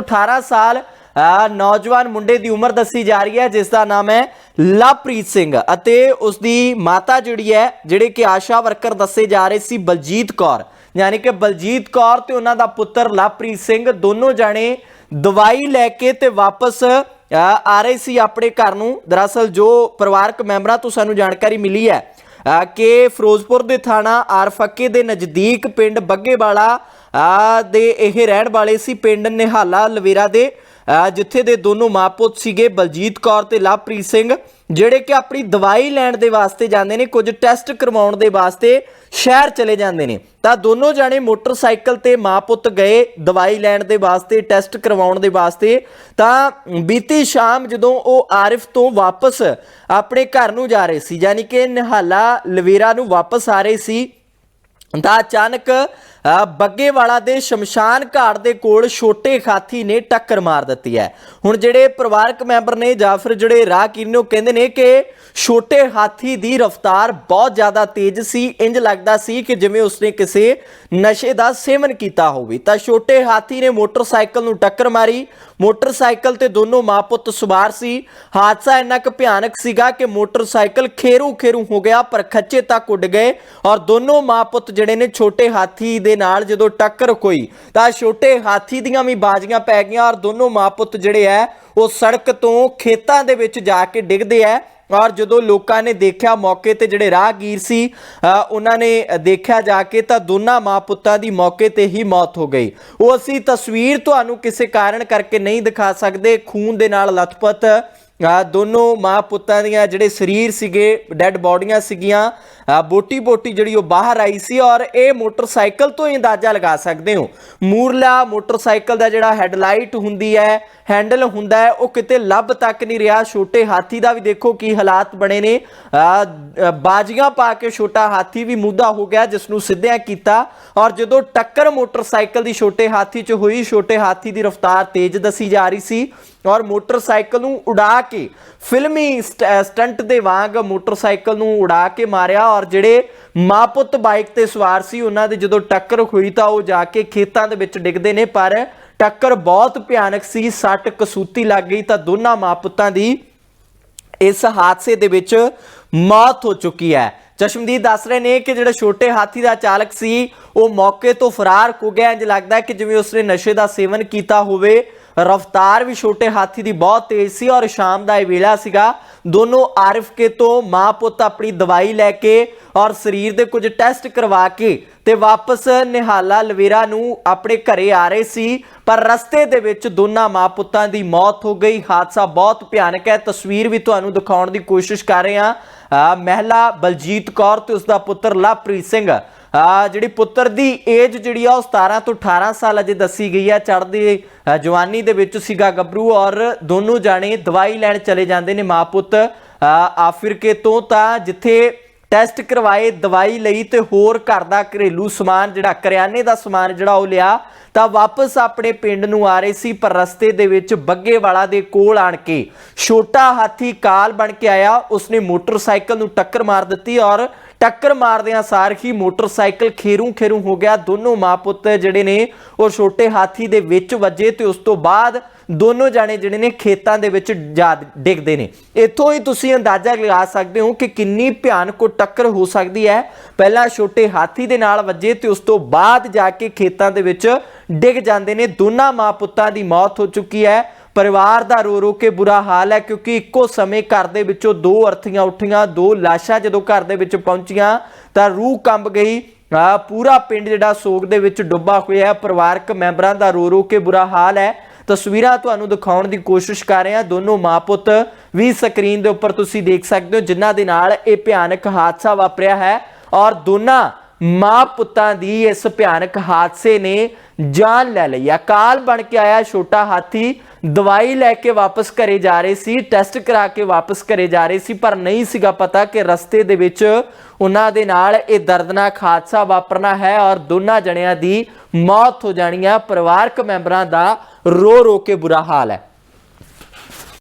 18 ਸਾਲ ਨੌਜਵਾਨ ਮੁੰਡੇ ਦੀ ਉਮਰ ਦੱਸੀ ਜਾ ਰਹੀ ਹੈ ਜਿਸ ਦਾ ਨਾਮ ਹੈ ਲਵਪ੍ਰੀਤ ਸਿੰਘ ਅਤੇ ਉਸ ਦੀ ਮਾਤਾ ਜਿਹੜੀ ਹੈ ਜਿਹੜੇ ਕਿ ਆਸ਼ਾ ਵਰਕਰ ਦੱਸੇ ਜਾ ਰਹੇ ਸੀ ਬਲਜੀਤ ਕੌਰ। ਯਾਨੀ ਕਿ ਬਲਜੀਤ ਕੌਰ ਤੇ ਉਹਨਾਂ ਦਾ ਪੁੱਤਰ ਲਵਪ੍ਰੀਤ ਸਿੰਘ ਦੋਨੋਂ ਜਾਣੇ ਦਵਾਈ ਲੈ ਕੇ ਤੇ ਵਾਪਸ ਆ ਰਹੇ ਸੀ ਆਪਣੇ ਘਰ ਨੂੰ। ਦਰਅਸਲ ਜੋ ਪਰਿਵਾਰਕ ਮੈਂਬਰਾਂ ਤੋਂ ਸਾਨੂੰ ਜਾਣਕਾਰੀ ਮਿਲੀ ਹੈ ਅ, ਕਿ ਫਿਰੋਜ਼ਪੁਰ ਦੇ ਥਾਣਾ ਆਰਫੱਕੇ ਦੇ ਨਜ਼ਦੀਕ ਪਿੰਡ ਬੱਗੇਵਾਲਾ ਅ, ਦੇ ਇਹ ਰਹਿਣ ਵਾਲੇ ਸੀ ਪਿੰਡ ਨਿਹਾਲਾ ਲਵੇਰਾ ਦੇ। ਜਿੱਥੇ ਦੇ ਦੋਨੋਂ ਮਾਪੁੱਤ ਸੀਗੇ ਬਲਜੀਤ ਕੌਰ ਤੇ ਲਵਪ੍ਰੀਤ ਸਿੰਘ, ਜਿਹੜੇ ਕਿ ਆਪਣੀ ਦਵਾਈ ਲੈਣ ਦੇ ਵਾਸਤੇ ਜਾਂਦੇ ਨੇ, ਕੁਝ ਟੈਸਟ ਕਰਵਾਉਣ ਦੇ ਵਾਸਤੇ ਸ਼ਹਿਰ ਚਲੇ ਜਾਂਦੇ ਨੇ। ਤਾਂ ਦੋਨੋਂ ਜਾਣੇ ਮੋਟਰਸਾਈਕਲ ਤੇ ਮਾਪੁੱਤ ਗਏ ਦਵਾਈ ਲੈਣ ਦੇ ਵਾਸਤੇ, ਟੈਸਟ ਕਰਵਾਉਣ ਦੇ ਵਾਸਤੇ। ਤਾਂ ਬੀਤੀ ਸ਼ਾਮ ਜਦੋਂ ਉਹ ਆਰਿਫ ਤੋਂ ਵਾਪਸ ਆਪਣੇ ਘਰ ਨੂੰ ਜਾ ਰਹੇ ਸੀ, ਯਾਨੀ ਕਿ ਨਿਹਾਲਾ ਲਵੇਰਾ ਨੂੰ ਵਾਪਸ ਆ ਰਹੇ ਸੀ, ਤਾਂ ਅਚਾਨਕ ਬੱਗੇਵਾਲਾ ਦੇ ਸ਼ਮਸ਼ਾਨ ਘਾਟ ਦੇ ਕੋਲ ਛੋਟੇ ਹਾਥੀ ਨੇ ਟੱਕਰ ਮਾਰ ਦਿੱਤੀ ਹੈ। ਹੁਣ ਜਿਹੜੇ ਪਰਿਵਾਰਕ ਮੈਂਬਰ ਨੇ ਜਾਂ ਫਿਰ ਜਿਹੜੇ ਰਾਹਗੀਰ ਨੇ, ਉਹ ਕਹਿੰਦੇ ਨੇ ਕਿ ਛੋਟੇ ਹਾਥੀ ਦੀ ਰਫ਼ਤਾਰ ਬਹੁਤ ਜ਼ਿਆਦਾ ਤੇਜ਼ ਸੀ। ਇੰਜ ਲੱਗਦਾ ਸੀ ਕਿ ਜਿਵੇਂ ਉਸਨੇ ਕਿਸੇ ਨਸ਼ੇ ਦਾ ਸੇਵਨ ਕੀਤਾ ਹੋਵੇ। ਤਾਂ ਛੋਟੇ ਹਾਥੀ ਨੇ ਮੋਟਰਸਾਈਕਲ ਨੂੰ ਟੱਕਰ ਮਾਰੀ। ਮੋਟਰਸਾਈਕਲ ਤੇ ਦੋਨੋਂ ਮਾਪੁੱਤ ਸਵਾਰ ਸੀ। ਹਾਦਸਾ ਇੰਨਾ ਕੁ ਭਿਆਨਕ ਸੀਗਾ ਕਿ ਮੋਟਰਸਾਈਕਲ ਖੇਰੂ ਖੇਰੂ ਹੋ ਗਿਆ, ਪਰ ਖੱਚੇ ਤੱਕ ਉੱਡ ਗਏ ਔਰ ਦੋਨੋਂ ਮਾਪੁੱਤ ਜਿਹੜੇ ਨੇ, ਛੋਟੇ ਹਾਥੀ ਦੇ ਨਾਲ ਜਦੋਂ ਟੱਕਰ ਹੋਈ ਤਾਂ ਛੋਟੇ ਹਾਥੀ ਦੀਆਂ ਵੀ ਬਾਜ਼ੀਆਂ ਪੈ ਗਈਆਂ ਔਰ ਦੋਨੋਂ ਮਾਪੁੱਤ ਜਿਹੜੇ ਆ ਉਹ ਸੜਕ ਤੋਂ ਖੇਤਾਂ ਦੇ ਵਿੱਚ ਜਾ ਕੇ ਡਿੱਗਦੇ ਆ ਔਰ ਜਦੋਂ ਲੋਕਾਂ ਨੇ ਦੇਖਿਆ ਮੌਕੇ ਤੇ ਜਿਹੜੇ ਰਾਹਗੀਰ ਸੀ ਅ, ਉਹਨਾਂ ਨੇ ਦੇਖਿਆ ਜਾ ਕੇ ਤਾਂ ਦੋਨਾਂ ਮਾਂ ਪੁੱਤਾਂ ਦੀ ਮੌਕੇ ਤੇ ਹੀ ਮੌਤ ਹੋ ਗਈ। ਉਹ ਅਸੀਂ ਤਸਵੀਰ ਤੁਹਾਨੂੰ ਕਿਸੇ ਕਾਰਨ ਕਰਕੇ ਨਹੀਂ ਦਿਖਾ ਸਕਦੇ। ਖੂਨ ਦੇ ਨਾਲ ਲਥਪਥ ਆ, ਦੋਨੋਂ ਮਾਂ ਪੁੱਤਾਂ ਦੀਆਂ ਜਿਹੜੇ ਸਰੀਰ ਸੀਗੇ ਡੈੱਡ ਬਾਡੀਆਂ ਸੀਗੀਆਂ ਬੋਟੀ ਬੋਟੀ ਜਿਹੜੀ ਉਹ ਬਾਹਰ ਆਈ ਸੀ ਔਰ ਇਹ ਮੋਟਰਸਾਈਕਲ ਤੋਂ ਹੀ ਅੰਦਾਜ਼ਾ ਲਗਾ ਸਕਦੇ ਹੋ। ਮੂਰਲਾ ਮੋਟਰਸਾਈਕਲ ਦਾ ਜਿਹੜਾ ਹੈਡਲਾਈਟ ਹੁੰਦੀ ਹੈ, ਹੈਂਡਲ ਹੁੰਦਾ ਹੈ, ਉਹ ਕਿਤੇ ਲੱਭ ਤੱਕ ਨਹੀਂ ਰਿਹਾ। ਛੋਟੇ ਹਾਥੀ ਦਾ ਵੀ ਦੇਖੋ ਕੀ ਹਾਲਾਤ ਬਣੇ ਨੇ। ਬਾਜੀਆਂ ਪਾ ਕੇ ਛੋਟਾ ਹਾਥੀ ਵੀ ਮੁੱਦਾ ਹੋ ਗਿਆ ਜਿਸ ਨੂੰ ਸਿੱਧਿਆਂ ਕੀਤਾ ਔਰ ਜਦੋਂ ਟੱਕਰ ਮੋਟਰਸਾਈਕਲ ਦੀ ਛੋਟੇ ਹਾਥੀ 'ਚ ਹੋਈ, ਛੋਟੇ ਹਾਥੀ ਦੀ ਰਫ਼ਤਾਰ ਤੇਜ਼ ਦੱਸੀ ਜਾ ਰਹੀ ਸੀ ਔਰ ਮੋਟਰਸਾਈਕਲ ਨੂੰ ਉਡਾ ਕੇ ਫਿਲਮੀ ਸਟ- ਸਟੰਟ ਦੇ ਵਾਂਗ ਮੋਟਰਸਾਈਕਲ ਨੂੰ ਉਡਾ ਕੇ ਮਾਰਿਆ ਔਰ ਜਿਹੜੇ ਮਾਪੁੱਤ ਬਾਈਕ ਤੇ ਸਵਾਰ ਸੀ, ਉਹਨਾਂ ਦੇ ਜਦੋਂ ਟੱਕਰ ਹੋਈ ਤਾਂ ਉਹ ਜਾ ਕੇ ਖੇਤਾਂ ਦੇ ਵਿੱਚ ਡਿੱਗਦੇ ਨੇ, ਪਰ ਟੱਕਰ ਬਹੁਤ ਭਿਆਨਕ ਸੀ, ਸੱਟ ਕਸੂਤੀ ਲੱਗ ਗਈ ਤਾਂ ਦੋਨਾਂ ਮਾਪੁੱਤਾਂ ਦੀ ਇਸ ਹਾਦਸੇ ਦੇ ਵਿੱਚ ਮੌਤ ਹੋ ਚੁੱਕੀ ਹੈ। ਚਸ਼ਮਦੀਦ ਦੱਸ ਰਹੇ ਨੇ ਕਿ ਜਿਹੜਾ ਛੋਟੇ ਹਾਥੀ ਦਾ ਚਾਲਕ ਸੀ, ਉਹ ਮੌਕੇ ਤੋਂ ਫਰਾਰ ਹੋ ਗਿਆ। ਇੰਜ ਲੱਗਦਾ ਕਿ ਜਿਵੇਂ ਉਸਨੇ ਨਸ਼ੇ ਦਾ ਸੇਵਨ ਕੀਤਾ ਹੋਵੇ ਰਫ਼ਤਾਰ ਵੀ ਛੋਟੇ ਹਾਥੀ ਦੀ ਬਹੁਤ ਤੇਜ਼ ਸੀ ਔਰ ਸ਼ਾਮ ਦਾ ਇਹ ਵੇਲਾ ਸੀਗਾ। ਦੋਨੋਂ ਆਰਿਫ ਕੇ ਤੋਂ ਮਾਂ ਪੁੱਤ ਆਪਣੀ ਦਵਾਈ ਲੈ ਕੇ ਔਰ ਸਰੀਰ ਦੇ ਕੁਝ ਟੈਸਟ ਕਰਵਾ ਕੇ ਤੇ ਵਾਪਸ ਨਿਹਾਲਾ ਲਵੇਰਾ ਨੂੰ ਆਪਣੇ ਘਰੇ ਆ ਰਹੇ ਸੀ। ਪਰ ਰਸਤੇ ਦੇ ਵਿੱਚ ਦੋਨਾਂ ਮਾਂ ਪੁੱਤਾਂ ਦੀ ਮੌਤ ਹੋ ਗਈ। ਹਾਦਸਾ ਬਹੁਤ ਭਿਆਨਕ ਹੈ। ਤਸਵੀਰ ਵੀ ਤੁਹਾਨੂੰ ਦਿਖਾਉਣ ਦੀ ਕੋਸ਼ਿਸ਼ ਕਰ ਰਹੇ ਹਾਂ। ਮਹਿਲਾ ਬਲਜੀਤ ਕੌਰ ਤੇ ਉਸ ਦਾ ਪੁੱਤਰ ਲਵਪ੍ਰੀਤ ਸਿੰਘ। ਜਿਹੜੀ ਪੁੱਤਰ ਦੀ ਏਜ ਜਿਹੜੀ ਆ ਉਹ 17 ਤੋਂ 18 ਸਾਲ ਅਜੇ ਦੱਸੀ ਗਈ ਆ ਚੜ੍ਹਦੀ ਜਵਾਨੀ ਦੇ ਵਿੱਚ ਸੀਗਾ ਗੱਭਰੂ ਔਰ ਦੋਨੋਂ ਜਾਣੇ ਦਵਾਈ ਲੈਣ ਚਲੇ ਜਾਂਦੇ ਨੇ ਮਾਂ ਪੁੱਤ। ਅ, ਆਫਿਰਕੇ ਤੋਂ ਤਾਂ ਜਿੱਥੇ ਟੈਸਟ ਕਰਵਾਏ ਦਵਾਈ ਲਈ ਤੇ ਹੋਰ ਘਰ ਦਾ ਘਰੇਲੂ ਸਮਾਨ ਜਿਹੜਾ ਕਰਿਆਨੇ ਦਾ ਸਮਾਨ ਜਿਹੜਾ ਉਹ ਲਿਆ ਤਾਂ ਵਾਪਸ ਆਪਣੇ ਪਿੰਡ ਨੂੰ ਆ ਰਹੇ ਸੀ ਪਰ ਰਸਤੇ ਦੇ ਵਿੱਚ ਬੱਗੇ ਵਾਲਾ ਦੇ ਕੋਲ ਆਣ ਕੇ ਛੋਟਾ ਹਾਥੀ ਕਾਲ ਬਣ ਕੇ ਆਇਆ ਉਸਨੇ ਮੋਟਰਸਾਈਕਲ ਨੂੰ ਟੱਕਰ ਮਾਰ ਦਿੱਤੀ ਔਰ ਟੱਕਰ ਮਾਰਦਿਆਂ ਸਾਰ ਹੀ ਮੋਟਰਸਾਈਕਲ ਖੇਰੂ ਖੇਰੂ ਹੋ ਗਿਆ। ਦੋਨੋਂ ਮਾਂ ਪੁੱਤ ਜਿਹੜੇ ਨੇ, ਉਹ ਛੋਟੇ ਹਾਥੀ ਦੇ ਵਿੱਚ ਵੱਜੇ ਤੇ ਉਸ ਤੋਂ ਬਾਅਦ ਦੋਨੋਂ ਜਾਣੇ ਜਿਹੜੇ ਨੇ ਖੇਤਾਂ ਦੇ ਵਿੱਚ ਜਾ ਡਿੱਗਦੇ ਨੇ। ਇੱਥੋਂ ਹੀ ਤੁਸੀਂ ਅੰਦਾਜ਼ਾ ਲਗਾ ਸਕਦੇ ਹੋ ਕਿ ਕਿੰਨੀ ਭਿਆਨਕ ਟੱਕਰ ਹੋ ਸਕਦੀ ਹੈ। ਪਹਿਲਾਂ ਛੋਟੇ ਹਾਥੀ ਦੇ ਨਾਲ ਵੱਜੇ ਤੇ ਉਸ ਤੋਂ ਬਾਅਦ ਜਾ ਕੇ ਖੇਤਾਂ ਦੇ ਵਿੱਚ ਡਿੱਗ ਜਾਂਦੇ ਨੇ। ਦੋਨਾਂ ਮਾਂ ਪੁੱਤਾਂ ਦੀ ਮੌਤ ਹੋ ਚੁੱਕੀ ਹੈ। ਪਰਿਵਾਰ ਦਾ ਰੋ ਰੋ ਕੇ ਬੁਰਾ ਹਾਲ ਹੈ ਕਿਉਂਕਿ ਇੱਕੋ ਸਮੇਂ ਘਰ ਦੇ ਵਿੱਚੋਂ ਦੋ ਅਰਥੀਆਂ ਉੱਠੀਆਂ, ਦੋ ਲਾਸ਼ਾਂ ਜਦੋਂ ਘਰ ਦੇ ਵਿੱਚ ਪਹੁੰਚੀਆਂ, ਤਾਂ ਰੂਹ ਕੰਬ ਗਈ। ਆ, ਪੂਰਾ ਪਿੰਡ ਜਿਹੜਾ ਸੋਗ ਦੇ ਵਿੱਚ ਡੁੱਬਾ ਹੋਇਆ ਹੈ, ਪਰਿਵਾਰਕ ਮੈਂਬਰਾਂ ਦਾ ਰੋ ਰੋ ਕੇ ਬੁਰਾ ਹਾਲ ਹੈ। ਤਸਵੀਰਾਂ ਤੁਹਾਨੂੰ ਦਿਖਾਉਣ ਦੀ ਕੋਸ਼ਿਸ਼ ਕਰ ਰਹੇ ਹਾਂ। ਦੋਨੋਂ ਮਾਪੁੱਤ ਵੀ ਸਕਰੀਨ ਦੇ ਉੱਪਰ ਤੁਸੀਂ ਦੇਖ ਸਕਦੇ ਹੋ, ਜਿਨ੍ਹਾਂ ਦੇ ਨਾਲ ਇਹ ਭਿਆਨਕ ਹਾਦਸਾ ਵਾਪਰਿਆ ਹੈ ਔਰ ਦੋਨਾਂ ਮਾਂ ਪੁੱਤਾਂ ਦੀ ਇਸ ਭਿਆਨਕ ਹਾਦਸੇ ਨੇ ਜਾਨ ਲੈ ਲਈ ਅਕਾਲ ਬਣ ਕੇ ਆਇਆ ਛੋਟਾ ਹਾਥੀ ਦਵਾਈ ਲੈ ਕੇ ਵਾਪਸ ਘਰੇ ਜਾ ਰਹੇ ਸੀ ਟੈਸਟ ਕਰਾ ਕੇ ਵਾਪਸ ਘਰੇ ਜਾ ਰਹੇ ਸੀ, ਪਰ ਨਹੀਂ ਸੀਗਾ ਪਤਾ ਕਿ ਰਸਤੇ ਦੇ ਵਿੱਚ ਉਹਨਾਂ ਦੇ ਨਾਲ ਇਹ ਦਰਦਨਾਕ ਹਾਦਸਾ ਵਾਪਰਨਾ ਹੈ ਔਰ ਦੋਨਾਂ ਜਣਿਆਂ ਦੀ ਮੌਤ ਹੋ ਜਾਣੀ ਹੈ ਪਰਿਵਾਰਕ ਮੈਂਬਰਾਂ ਦਾ ਰੋ ਰੋ ਕੇ ਬੁਰਾ ਹਾਲ ਹੈ।